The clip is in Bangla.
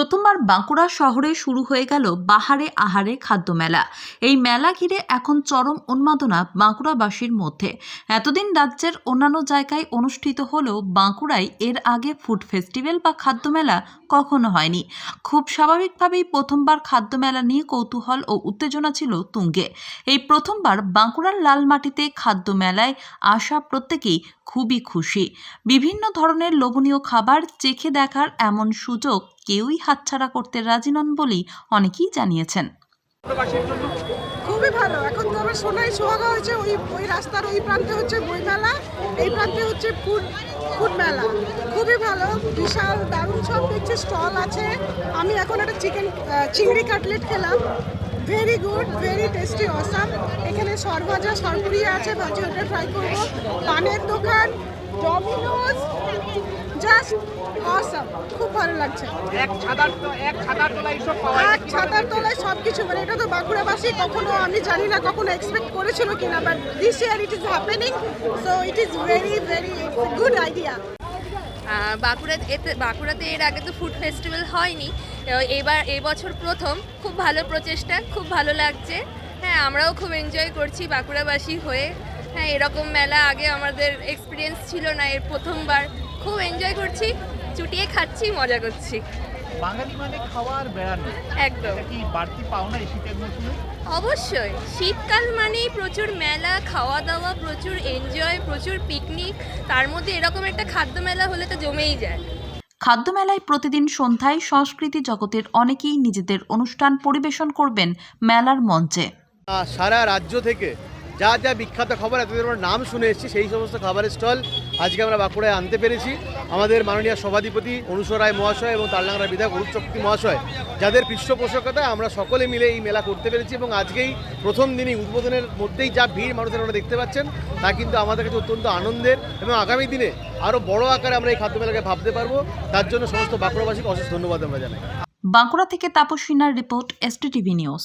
প্রথমবার বাঁকুড়া শহরে শুরু হয়ে গেল বাহারে আহারে খাদ্য মেলা। এই মেলা ঘিরে এখন চরম উন্মাদনা বাঁকুড়াবাসীর মধ্যে। এতদিন রাজ্যের অন্যান্য জায়গায় অনুষ্ঠিত হলেও বাঁকুড়ায় এর আগে ফুড ফেস্টিভ্যাল বা খাদ্য মেলা কখনো হয়নি। খুব স্বাভাবিকভাবেই প্রথমবার খাদ্য মেলা নিয়ে কৌতূহল ও উত্তেজনা ছিল তুঙ্গে। এই প্রথমবার বাঁকুড়ার লাল মাটিতে খাদ্য মেলায় আসা প্রত্যেকেই খুবই খুশি। বিভিন্ন ধরনের লোভনীয় খাবার চেখে দেখার এমন সুযোগ কেউই হাতছাড়া করতে রাজি নন বলেই অনেকেই জানিয়েছেন। খুবই ভালো। এখন তো আবার সোনাই সোহাগা হয়েছে, ওই ওই রাস্তার ওই প্রান্তে হচ্ছে এই প্রান্তে হচ্ছে ফুড ফুড মেলা খুবই ভালো। বিশাল, দারুণ সব দেখছি স্টল আছে। আমি এখন একটা চিকেন চিংড়ি কাটলেট খেলাম। Very good very tasty awesome এখানে সরভাজা সরপুরিয়া আছে ভাজি ওটা ফ্রাই করব। পানের দোকান ডমিনোজ জাস্ট অসাম খুব ভালো লাগছে। এক ছাতার এক ছাতার তলা এইসব পাওয়া এক ছাতার তলায় সব কিছু মানে এটা তো বাঁকুড়াবাসী কখনো আমি জানি না কখনো এক্সপেক্ট করেছিল কিনা but this year it is happening so it is very very good idea Bankura এতে, বাঁকুড়াতে এর আগে তো ফুড ফেস্টিভ্যাল হয়নি। এবার এবছর বছর প্রথম। খুব ভালো প্রচেষ্টা, খুব ভালো লাগছে। হ্যাঁ আমরাও খুব এনজয় করছি বাঁকুড়াবাসী হয়ে। হ্যাঁ এরকম মেলা আগে আমাদের এক্সপিরিয়েন্স ছিল না, এর প্রথমবার। খুব এনজয় করছি, চুটিয়ে খাচ্ছি, মজা করছি। বাঙালি মানে খাওয়ার বেড়ানো একদম। কি বাড়তি পাওনা এই শীতের মৌসুমে? অবশ্যই। শীতকাল মানেই প্রচুর মেলা খাওয়া দাওয়া প্রচুর এনজয় প্রচুর পিকনিক তার মধ্যে এরকম একটা খাদ্য মেলা হলে তো জমেই যায়। খাদ্য মেলায় প্রতিদিন সন্ধ্যায় সংস্কৃতি জগতের অনেকেই নিজেদের অনুষ্ঠান পরিবেশন করবেন মেলার মঞ্চে। সারা রাজ্য থেকে যা যা বিখ্যাত খাবার, এতদিন আমরা নাম শুনে এসেছি, সেই সমস্ত খাবারের স্টল আজকে আমরা বাঁকুড়ায় আনতে পেরেছি। আমাদের মাননীয় সভাধিপতি অনুসর রায় মহাশয় এবং তালডাংরার বিধায়ক অরূপ মহাশয়, যাদের পৃষ্ঠপোষকতায় আমরা সকলে মিলে এই মেলা করতে পেরেছি এবং আজকেই প্রথম দিনই উদ্বোধনের মধ্যেই যা ভিড় মানুষের আমরা দেখতে পাচ্ছেন, তা কিন্তু আমাদের কাছে অত্যন্ত আনন্দের এবং আগামী দিনে আরও বড় আকারে আমরা এই খাদ্য মেলাকে ভাবতে পারব। তার জন্য সমস্ত বাঁকুড়াবাসীকে অশেষ ধন্যবাদ আমরা জানাই। বাঁকুড়া থেকে তাপস সিনহার রিপোর্ট এসটিটিভি নিউজ